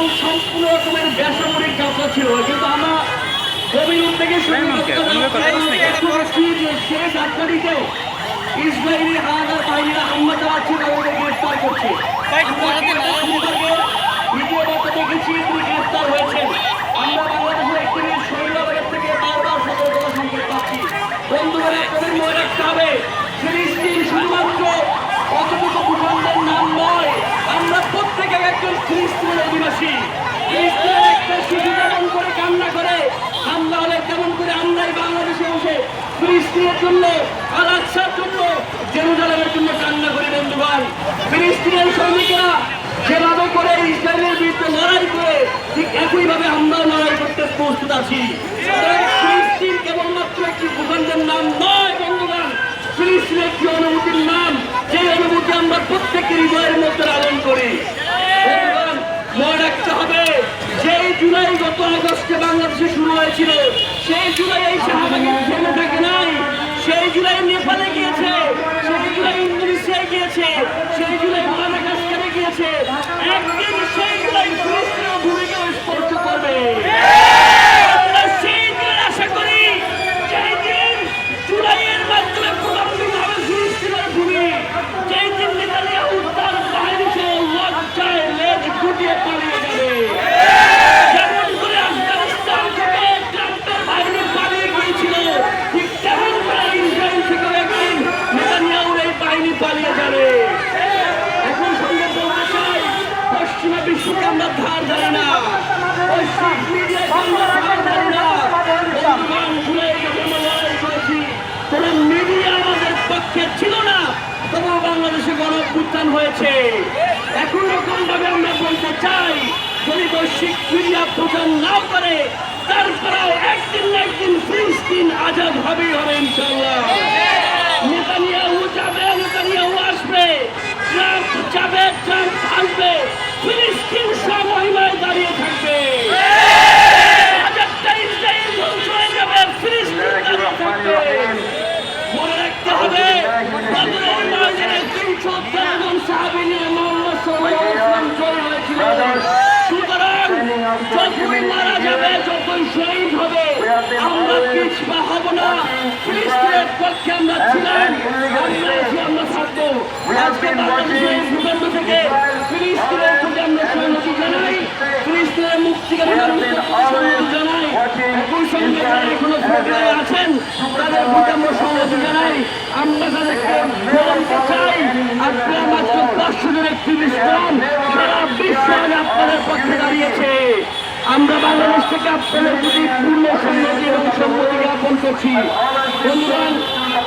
এবং সম্পূর্ণ রকমের বেসামরিক যাত্রা ছিল। কিন্তু আমরা মেহমানকে, অন্য কথা শেষ আটকারিতেও ইসরায়েলি হানাদার বাহিনীরা হামলা চালাচ্ছে তাদেরকে গ্রেফতার করছে। ভিডিও দেখেছি তিনি গ্রেফতার হয়েছেন। আমরা বাংলাদেশের একটি শরীরাবাদের থেকে বারবার সতর্কতা সংকেত পাচ্ছি। বন্ধুরা মনে রাখতে হবে ফিলিস্তিন শুধুমাত্র অতটুকু ভূখণ্ডের নাম নয় আমরা প্রত্যেকে একজন কান্না করে, হামলা করে আমরাই বাংলাদেশে বসে ফিলিস্তিনের জন্য করতে প্রস্তুত আছি। ফিলিস্তিন কেবলমাত্র একটি ভূখণ্ডের নাম নয়, বন্ধুগণ। ফিলিস্তিন একটি অনুভূতির নাম যে অনুভূতি আমরা প্রত্যেকের হৃদয়ের মধ্যে লালন করি বন্ধুগণ, মনে রাখতে হবে যেই জুলাই গত আগস্টে বাংলাদেশে শুরু হয়েছিল। সেই জুলাই এই শাহবাগের থেমে থাকে নাই। সেই জুলাই নেপালে গিয়েছে। সেই জুলাই ইন্দোনেশিয়ায় গিয়েছে। সেই পালিয়ে যাবে। এখন সঙ্গে চাই পশ্চিমা বিশ্বকে আমরা ধার ধারি না। পশ্চিম মিডিয়াকে ধার ধারি না। মিডিয়া আমাদের পক্ষে ছিল না। তবুও বাংলাদেশে গণ অভ্যুত্থান হয়েছে। এখন রকম ভাবে আমরা বলতে চাই, যদি বৈশ্বিক মিডিয়া প্রচার করে, তারপরেও একদিন একদিন ফিলিস্তিন আজাদ হবেই হবে ইনশাল্লাহ সুতরাং যতই মারা যাবে যতই শহীদ হবে আমরা পিছপা হব না? ফিলিস্তিনের পক্ষে আমরা ছিলাম আমরা আছি আমরা থাকব। আজকে বাংলাদেশের ভূখণ্ড থেকে ফিলিস্তিনের প্রতি আমরা সংহতি জানাই ফিলিস্তিনের মুক্তিকামী মানুষের জানাই। একই সঙ্গে যারা এখনও প্রক্রিয়ায় আছেন তাদের প্রতি আমরা জানাই। আমরা তাদেরকে বলতে চাই আপনারা মাত্র পাঁচশো জন একটি আজ আপনাদের পক্ষে দাঁড়িয়েছে। আমরা বাংলাদেশ থেকে আপনাদের প্রতি পূর্ণ সম্মতি এবং সম্মতি জ্ঞাপন করছি। বন্ধুগণ